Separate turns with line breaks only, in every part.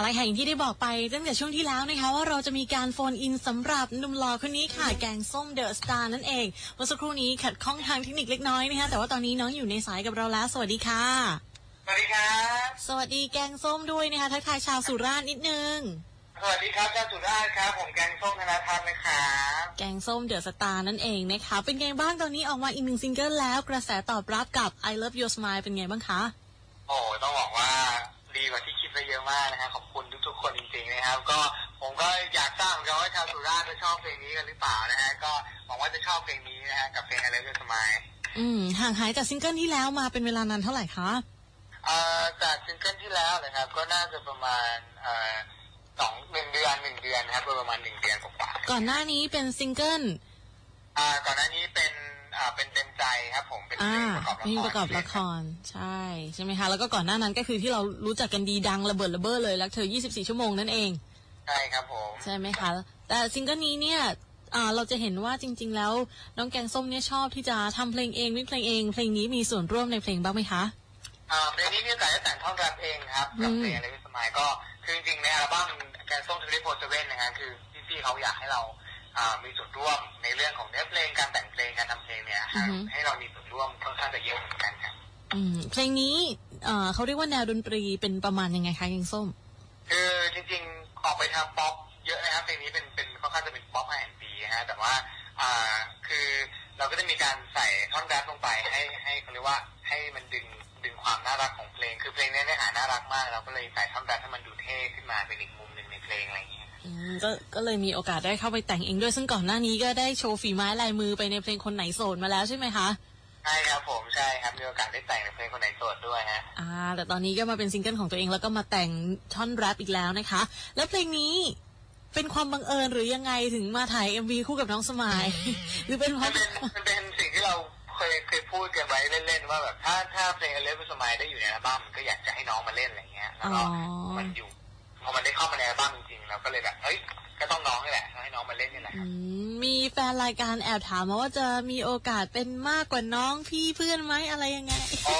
อะไรค่ะอย่างที่ได้บอกไปตั้งแต่ช่วงที่แล้วนะคะว่าเราจะมีการโฟนอินสำหรับหนุ่มหล่อคนนี้ค่ะ แกงส้มเดอะสตาร์นั่นเองเมื่อสักครู่นี้ขัดข้องทางเทคนิคเล็กน้อยนะคะแต่ว่าตอนนี้น้องอยู่ในสายกับเราแล้ว สวัสดีค่ะ
สวัสดีครับ
สวัสดีแกงส้มด้วยนะคะทักทายชาวสุราษฎร์นิดนึง
สวัสดีครับเจ้าสุราษฎร์ครับผมแกงส้มธนาธรนะครับ
แกงส้มเดอะสตาร์นั่นเองนะคะเป็นไงบ้างตอนนี้ออกมาอีกหนึ่งซิงเกิลแล้วกระแสตอบรับกับ I Love Your Smile เป็นไงบ้างคะ
โอ้ต้อง มากนะฮะขอบคุณทุกๆคนจริงๆนะครับ ก็ผมก็อยากทราบเหมือนกันว่าชาวสุราษฎร์จะชอบเพลงนี้กันหรือเปล่านะฮะก็หวังว่าจะชอบเพลงนี้นะฮะกับเพลงอะไรเรื่องสมัย
อืมห่างหายจากซิงเกิลที่แล้วมาเป็นเวลานานเท่าไหร่คะ
เอ่อจากซิงเกิลที่แล้วนะครับ ก็น่าจะประมาณเอ่อสองหนึ่งเดือนหนึ่งเดือนนะครับประมาณหนึ่งเดือนกว่าๆ
ก่อนหน้านี้เป็นซิงเกิล
อ่าก่อนหน้านี้เป็นอ่าเป็นเต็ม ใจครับผมเป็นเพ
อ่า
ลงประกอบละคร
เพลงประกอบละครใช่ใช่ไหมคะแล้วก็ก่อนหน้านั้นก็คือที่เรารู้จักกันดีดังระเบิดระเบ้อเลยรักเธอ 24 ชั่วโมงนั่นเอง
ใช่ครับผม
ใช่ไหมคะแต่ซิงเกิลนี้เนี่ยอ่าเราจะเห็นว่าจริง ๆ แล้วน้องแกงส้มเนี่ยชอบที่จะทำเพลงเองวิเพลงเอง เพลงนี้มีส่วนร่วมในเพลงบ้างไหมคะ
อ่าเพลงนี้มีโอกาสได้แต่งท่อนแรปเองครับกับเพลงอะไรเป็นสมัยก็คือจริงๆในอัลบั้มแกนส้มทรีโพสเว่นนะครับคือพี่ๆเขาอยากให้เราอ่า มีส่วนร่วมในเรื่องของเนื้อเพลงการแต่งเพลงการทำเพลงเนี่ย
อือฮึ
ให้เรามีส่วนร่วมค่อนข้างจะเยอะเหมือนกันครับ
อืมเพลงนี้เอ่อเขาเรียกว่าแนวดนตรีเป็นประมาณยังไงคะแกงส้ม
คือจริงๆออกไปทางป๊อปเยอะนะครับเพลงนี้เป็นเป็นค่อนข้างจะเป็นป๊อปไอแอนบีฮะแต่ว่าอ่าคือเราก็จะมีการใส่ท่อนแรปลงไปให้ให้เขาเรียกว่าให้มันดึงดึงความน่ารักของเพลง คือเพลงนี้เนื้อหาน่ารักมาก เราก็เลยใส่ท่อนแรปให้มันดูเท่ขึ้นมาเป็นอีกมุมหนึ่งในเพลงอะไรอย่างเงี้ย
อืม ก็ก็เลยมีโอกาสได้เข้าไปแต่งเองด้วย ซึ่งก่อนหน้านี้ก็ได้โชว์ฝีไม้ลายมือไปในเพลงคนไหนโสดมาแล้วใช่ไหมคะ
ใช่ครับผมใช่ครับมีโอกาสได้แต่งในเพลงคนไหนโสดด้วยฮะ
อ่า แต่ตอนนี้ก็มาเป็นซิงเกิลของตัวเองแล้วก็มาแต่งท่อนแรปอีกแล้วนะคะ แล้วเพลงนี้เป็นความบังเอิญหรือยังไงถึงมาถ่าย MV คู่กับน้องสมาย หรือเป็นเพ
มั
ราะ
นเป็นมันเป็นสิ่งที่เราเคยเคยพูดกันไว้เล่นๆว่าแบบถ้าถ้าเพลงอเลฟสมัยได้อยู่ในอัลบั้มก็อยากจะให้น้องมาเล่นอะไรเงี้ยแล้วก็
อ๋อ
มันอยู่ พอมันได้เข้ามาในอัลบั้มจริงๆเราก็เลยแบบเฮ้ยก็ต้องน้องนี่แหละให้น้องมาเล่นนี่แหละ
อืมมีแฟนรายการแอบถามมาว่าจะมีโอกาสเป็นมากกว่าน้องพี่เพื่อนไหมอะไรยังไง
โอ้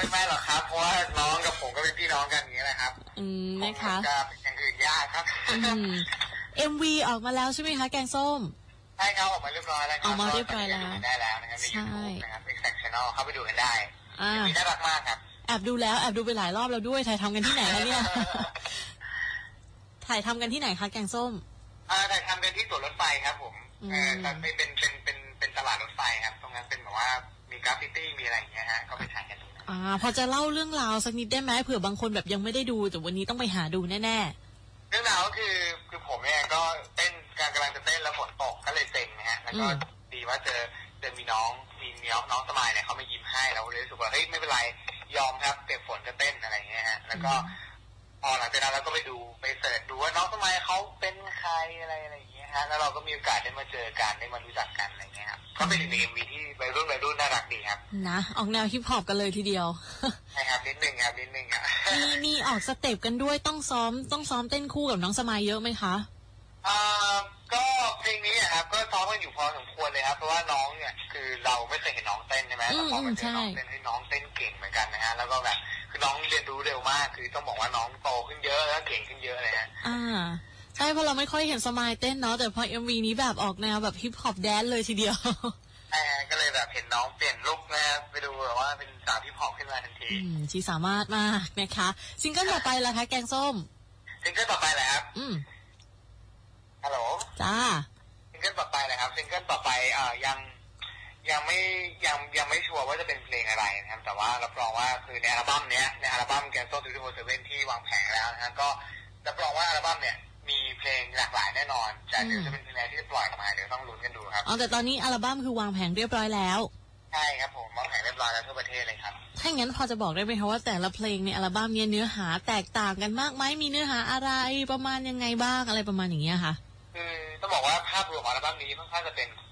ยไม่หรอกครับ เพราะว่าน้องกับผมก็เป็นพี่น้องกันอย่างนี้แหละครับ
อืมนะคะ
ผมจะเป็นอย่างอื่นยากครับ
อืม MV ออกมาแล้วใช่ไหมคะแกงส้ม
ใช่ครับออกมาเรียบร้อยแล้วครั
ออกมาเรียบร้อยแล้ว
ตนนี้ก็ดูกันได้แล้วนะครับใน
ใช่
ยูทูบนะครับ Exact Channel เข้าไปดูกันได้
อ่า
มีน่ารักมากครับ
แอบดูแล้วแอบดูไปหลายรอบแล้วด้วยถ่ายทำกันที่ไหนคะเนี่ย ถ่ายทำกันที่ไหนคะแกงส้ม
อ่าถ่ายทำกันที่ตัวรถไฟครับ ผม
อืม
เออแต่เป็นเป็นเป็นเป็นเป็นตลาดรถไฟครับ ตรงนั้นเป็นแบบว่ามีกราฟฟิตี้มีอะไรอย่างเงี้ยฮะก็ไปถ่ายกันตรงนั้น
อ่า พอจะเล่าเรื่องราวสักนิดได้ไหมเผื่อบางคนแบบยังไม่ได้ดูแต่วันนี้ต้องไปหาดูแน่
เรื่องราวก็คือคือผมเนี่ยก็เต้นการกำลังจะเต้นแล้วฝนตกก็เลยเซ็งนะฮะแล้วก็ดีว่าเจอเจอมีน้องมีน้องน้องสมายเนี่ยเขามายิ้มให้เราเลยรู้สึกว่าเฮ้ยไม่เป็นไรยอมครับเปียกฝนจะเต้นอะไรอย่างเงี้ยฮะแล้วก็พอหลังจากนั้นเราก็ไปดูไปเสิร์ชดู ว่าน้องสมายเขาเป็นใครอะไรอะไรอย่างเงี้ยฮะแล้วเราก็มีโอกาสได้มาเจอกันได้มารู้จักกันอะไรเงี้ยครับก็เป็นหนึ่งในเอ็มวีที่วัยรุ่นวัยรุ่นน่ารักดีครับ
ๆนะออกแนวฮิปฮอปกันเลยทีเดียว
ใช่ครับนิดนึงครับนิดนึงครับ
มีมีออกสเต็ปกันด้วยต้องซ้อมต้องซ้อมเต้นคู่กับน้องสมายเยอะไหมคะ
อ่าก็เพลงนี้อะครับก็ซ้อมกันอยู่พอสมควรเลยครับเพราะว่าน้องเนี่ยคือเราไม่เคยเห็นน้องเต้นใช่ไหม
อืม
แต่พอมาเจอน้อง
ใช่
เต้นให้น้องเต้นเก่งเหมือนกันนะฮะแล้วก็แบบคือ น้องเรียนรู้เร็วมาก คือต้องบอกว่าน้องโตขึ้นเยอะแล้วเก่งขึ้นเยอะเลยฮะ
อ่าใช่เพราะเราไม่ค่อยเห็นสมายเต้นเนาะแต่พอ MV นี้แบบออกแนวแบบฮิปฮอปแดนซ์เลยทีเดียว
ใช่ฮะก็เลยแบบเห็นน้องเปลี่ยนลุคนะฮะไปดูแบบว่าเป็นสาวที่ผอมขึ้นมาทันที
อืมชีสามารถมากนะคะซิงเกิลต่อไปล่ะคะ แกงส้ม
ซิงเกิลต่อไปแหละครับ
อืม
ฮัลโหล
จ้า
ซิงเกิลต่อไปเลยครับซิงเกิลต่อไปเอ่อยัง ยังไม่ยังยังไม่ชัวร์ว่าจะเป็นเพลงอะไรนะครับแต่ว่ารับรองว่าคือในอัลบั้มเนี้ยในอัลบั้มแกนโซ่ทูทูโเซเว่นที่วางแผงแล้วนะฮะก็รับรองว่าอัลบั้มเนี่ยมีเพลงหลากหลายแน่นอนแต่เดี๋ยวจะเป็นเพลงอะไรที่จะปล่อยออกมาเดี๋ยวต้องลุ้นกันดูครับ
อ๋อแต่ตอนนี้อัลบั้มคือวางแผงเรียบร้อยแล้ว
ใช่ครับผมวางแผงเรียบร้อยแล้วทั่วประเทศเลยครับ
ถ้าอย่างนั้นพอจะบอกได้ไหมคะว่าแต่ละเพลงในอัลบั้มเนี้ยเนื้อหาแตกต่างกันมากไหมมีเนื้อหาอะไรประมาณยังไงบ้างอะไรประมาณอย่างเงี้ยค่ะ
คือต้องบอกว่าภาพรวมของอัลบั้มนี้ค่อนข้างจะเป็นเอ่อ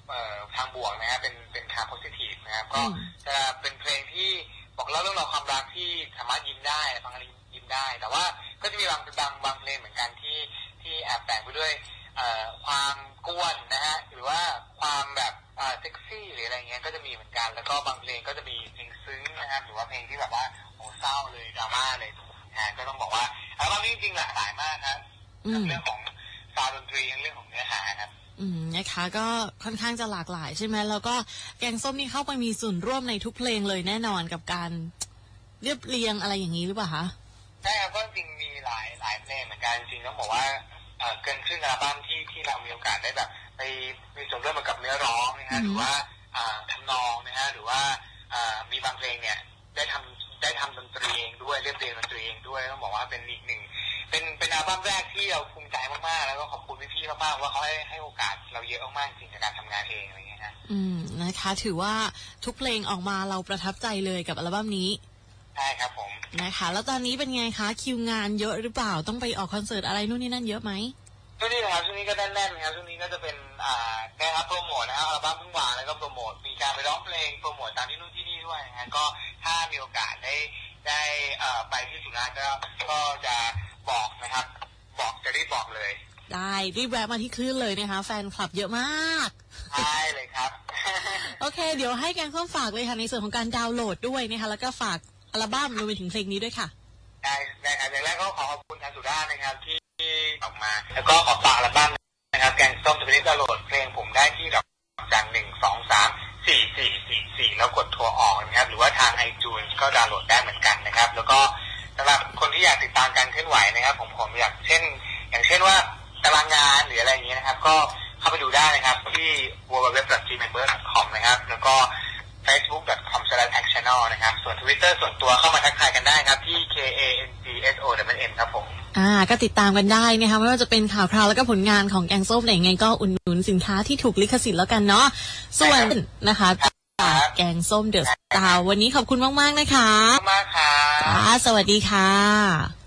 ทางบวกนะฮะเป็นเป็นทางโพสิทีฟนะครับก็
อืม
จะเป็นเพลงที่บอกเล่าเรื่องราวความรักที่สามารถยิ้มได้ฟังแล้วยิ้มได้ แต่ว่าก็จะมีบางบางบางเพลงเหมือนกันที่ที่แอบแฝงไปด้วยเอ่อความกวนนะฮะหรือว่าความแบบเอ่อเซ็กซี่หรืออะไรเงี้ยก็จะมีเหมือนกัน แล้วก็บางเพลงก็จะมีเพลงซึ้งนะครับหรือว่าเพลงที่แบบว่าโหเศร้าเลยดราม่าเลยนะฮะก็ต้องบอกว่าอัลบั้มนี้จริงๆหลากหลายมากครับ
อื
ทั้ง
ม
เรื่องของ
อืมนะคะก็ค่อนข้างจะหลากหลายใช่ไหมแล้วก็แกงส้มนี่เข้าไปมีส่วนร่วมในทุกเพลงเลยแน่นอนกับการเรียบเรียงอะไรอย่างนี้หรือเปล่าคะ
ใช่ครับก็จริงๆมีหลายหลายเพลงเหมือนกันจริงๆต้องบอกว่าเอ่อเกินครึ่งอัลบั้มที่ที่เรามีโอกาสได้แบบ ไปมีส่วนร่วมกับเนื้อร้องนะฮะ
อือฮึ
หรือว่าอ่าทำนองนะฮะหรือว่าอ่ามีบางเพลงเนี่ยได้ทำได้ทำดนตรีเองด้วยเรียบเรียงดนตรีเองด้วยต้องบอกว่าเป็นอีกหนึ่งเป็นเป็นอัลบั้มแรกที่เราภูมิใจมากๆ แล้วก็ขอบคุณพี่ๆ มากๆว่าเขาให้ให้โอกาสเราเยอะมากๆจริงในการทำงานเองอะไรอย่างเงี้ยฮะ
อืมนะคะ ถือว่าทุกเพลงออกมาเราประทับใจเลยกับอัลบั้มนี้
ใช่ครับผม
นะคะ แล้วตอนนี้เป็นไงคะคิวงานเยอะหรือเปล่าต้องไปออกคอนเสิร์ตอะไรนู่นนี่นั่นเยอะไหม
ช่วงนี้นะครับช่วงนี้ก็แน่นๆนะครับช่วงนี้ก็จะเป็นอ่าได้รับโปรโมทนะครับอัลบั้มเพิ่งวางแล้วก็โปรโมทมีการไปร้องเพลงโปรโมทตามที่นู่นที่นี่ด้วยนะฮะก็ถ้ามีโอกาสได้ได้เอ่อไปที่สุราษฎร์ก็ก็จะบอกนะครับ บอกจะรีบบอกเลย
ได้รีบแวะมาที่คลื่นเลยนะคะ แฟนคลับเยอะมาก
ใช่เลยครับ
โอเค เดี๋ยวให้แกงส้มฝากเลยค่ะในส่วนของการดาวน์โหลดด้วยนะคะแล้วก็ฝากอัลบั้มรวมไปถึงเพลงนี้ด้วยค่ะ
ได้ได้ครับอย่างแรกก็ขอขอบคุณทางสุราษฎร์นะครับที่ออกมา แล้วก็ขอฝากอัลบั้มนะครับ แกงส้มจะไปดาวน์โหลดเพลงผมได้ที่ดอกจันหนึ่งสองสามสี่สี่สี่สี่แล้วกดทัวร์ออกนะครับหรือว่าทางไอจูนก็ดาวน์โหลดได้เหมือนกันนะครับ แล้วก็สำหรับคนที่อยากติดตามการเคลื่อนไหวนะครับ ผมผมอยากเช่น อย่างเช่นว่าตารางงานหรืออะไรอย่างเงี้ยนะครับ ก็เข้าไปดูได้นะครับ ที่ www.gmember.com นะครับ แล้วก็ facebook.com/actional นะครับ ส่วน Twitter ส่วนตัวเข้ามาทักทายกันได้ครับที่ k a n g s o w n ครับผม
อ่าก็ติดตามกันได้นะคะไม่ว่าจะเป็นข่าวคราวแล้วก็ผลงานของแกงส้มไหนยยังไงก็อุดหนุนสินค้าที่ถูกลิขสิทธิ์แล้วกันเนาะส่วนนะคะ
ครับ
จากแกงส้มเดอะสตาร์วันนี้ขอบคุณมาก ๆ นะคะ
ขอบคุณมากครับ
ค่ะสวัสดีค่ะ